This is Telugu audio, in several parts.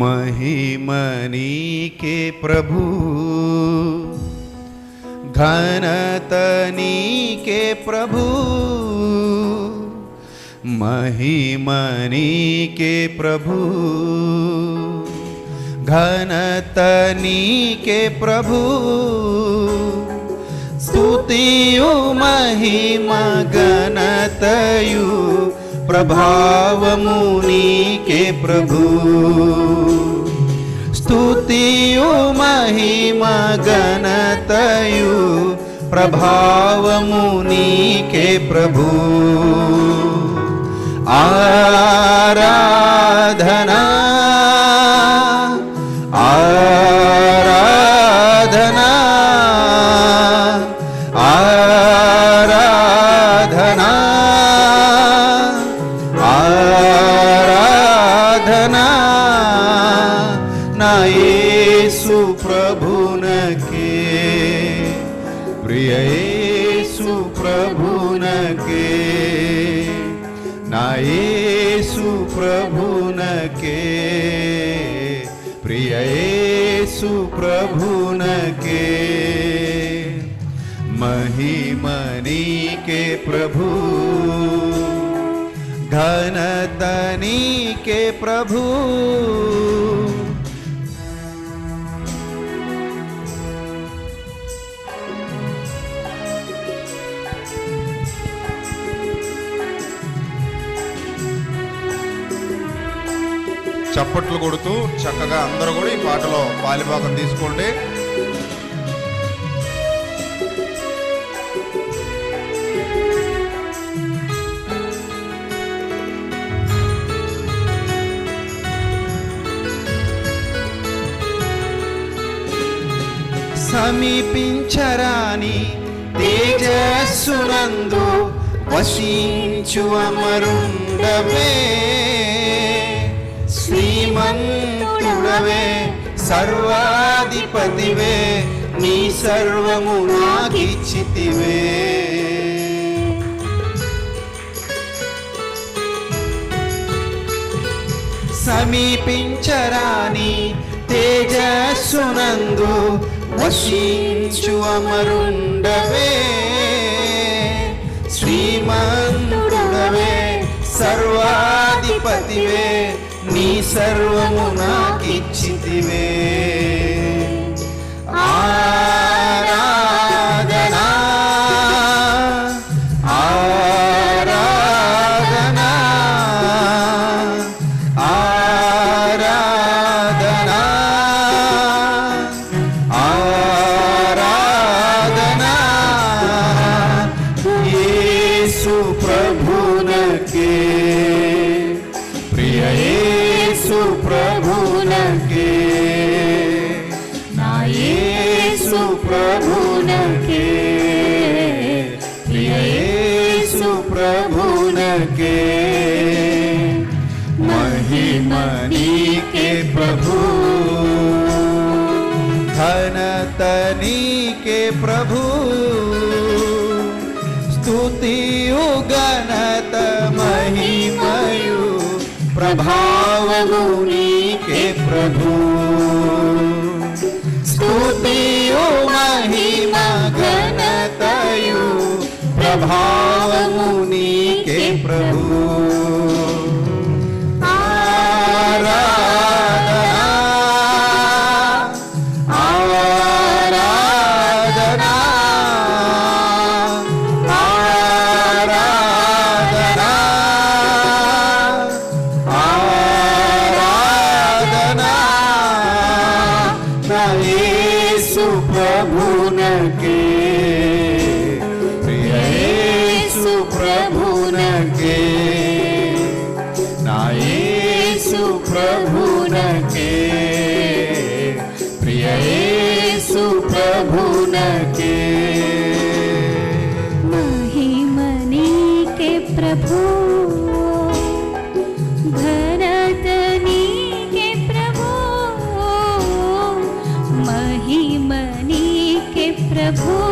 महिमनी प्रभु घनतनी के प्रभु महिमनी के प्रभु घनतनी के प्रभु स्तुतियु महिमा गणतयु प्रभाव प्रभु। स्तुतियो महिमा महिमगणतयु प्रभावमुनि के प्रभु। आराधना యేసు ప్రభునకే ప్రియ యేసు ప్రభునకే నా యేసు ప్రభునకే ప్రియ యేసు ప్రభునకే महिमनी प्रभु घनतनी के प्रभु చప్పట్లు కొడుతూ చక్కగా అందరూ కూడా ఈ పాటలో పాలిభాగం తీసుకోండి. సమీపించరాని తేజస్సునందు వశించు అమరుండవే. శ్రీమంతుడవే సర్వాధిపతివే నీ సర్వము నాకిచ్చితివే. సమీపించరాని తేజస్సునందు వశించు అమరుండవే. శ్రీమంతుడవే సర్వాధిపతివే సర్వము నాకిచ్చితివే. ప్రభునకే నా యేసు ప్రభునకే ప్రియ యేసు ప్రభునకే महिमनी प्रभु घनतनी के प्रभु स्तुतियु गणत महिमयु प्रभावमुनि के प्रभु। स्तुतियो महिमा घनतयु गुणी के प्रभु। प्रभु न के येसु प्रभु न के ना येसु प्रभु न के प्रिय येसु प्रभु न के тебе будет.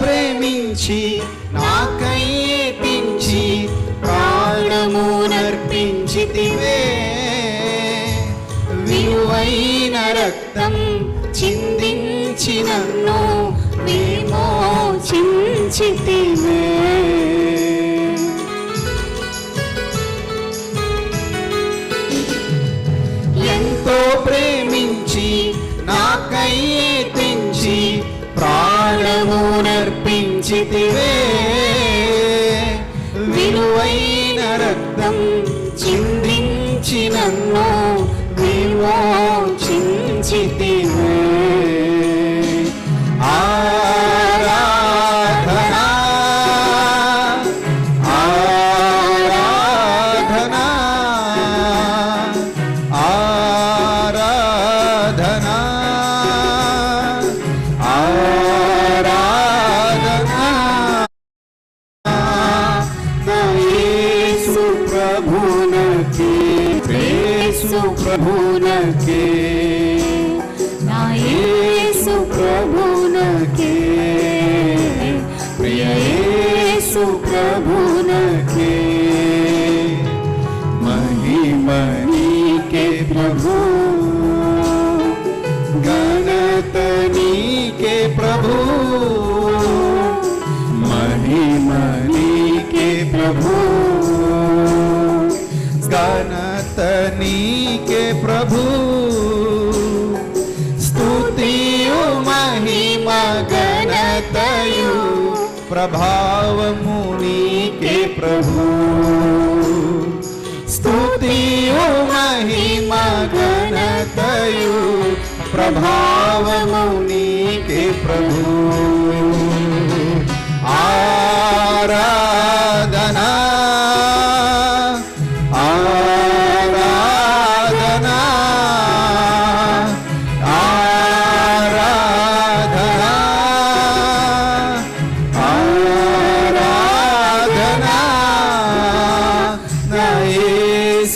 ప్రేమించి నాకై ఏపించి ప్రాణమునర్పించితివే విలువైన రక్తం చిందించి నన్ను విమోచించితివే ఎంతో ప్రేమించి నాకై తెంచి ప్రాణమునర్పించితివే. విలువైన రక్తం చిందించి నన్ను యేసు ప్రభునకే నా యేసు ప్రభునకే ప్రియ యేసు ప్రభునకే మహిమ నీకే ప్రభు. ఘనత నీకే ప్రభు. మహిమ నీకే ప్రభు. प्रभु। स्तुति महिमा गणतयु प्रभाव मुनि के प्रभु। स्तुति महिमा गणतयु प्रभाव मुनि के प्रभु। आराधना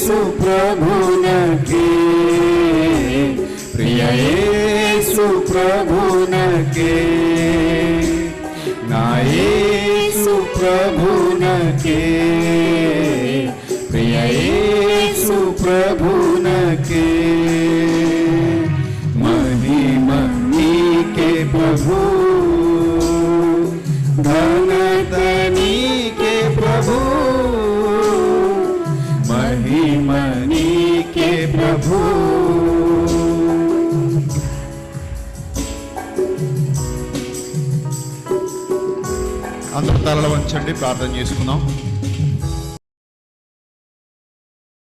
యేసు ప్రభునకే ప్రియ యేసు ప్రభునకే నా యేసు ప్రభునకే ప్రియ యేసు ప్రభునకే మహిమ నీకే ప్రభు ఘనత మహిమ నీకే ప్రభు. అందరూ తలలు వంచండి ప్రార్థన చేసుకుందాం.